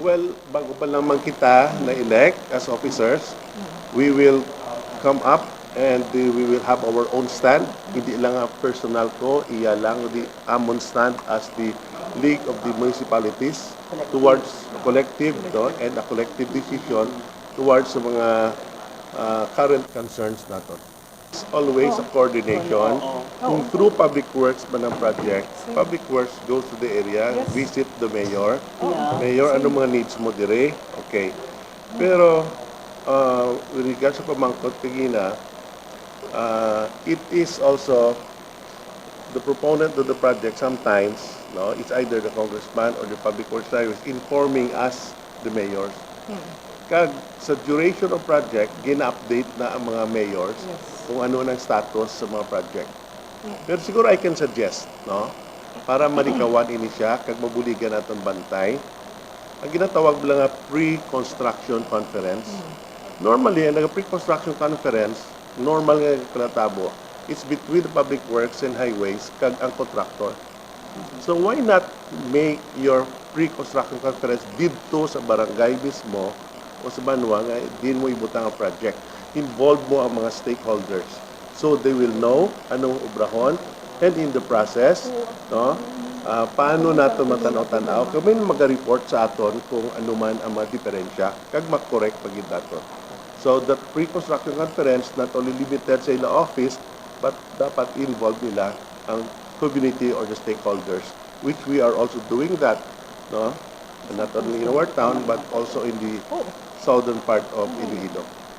Well, bago pa lamang kita na-elect as officers, we will come up and we will have our own stand. Hindi lang ang personal ko, iya lang the amon stand as the League of the Municipalities towards collective no, and a collective decision towards sa mga uh, current concerns natin. It's always a coordination. Kung through public works man ang project, public works goes to the area, visit the mayor. Mayor, ano mga needs mo dire? Okay. Pero, uh, with regards sa pamangkot kagina, uh, it is also the proponent of the project sometimes, no, it's either the congressman or the public works service informing us, the mayors. Kag sa duration of project, gina-update na ang mga mayors kung ano ng status sa mga project. Pero siguro I can suggest, no, para malikawan ini siya, kag mabuligan natin bantay, ang ginatawag lang nga pre-construction conference. Normally, ang pre-construction conference, normal nga kinatabo, it's between the public works and highways kag ang contractor. So why not make your pre-construction conference dito sa barangay mismo o sa Banwa nga din mo ibutang ang project. Involve mo ang mga stakeholders so they will know anong obrahon and in the process, no, ah, paano nato matanaw-tanaw kami mag-report sa aton kung ano man ang mga diferensya kag makorek pagid nato. So that pre-construction conference not only limited sa ila office but dapat involve nila ang community or the stakeholders which we are also doing that no and not only in our town but also in the southern part of Iloilo.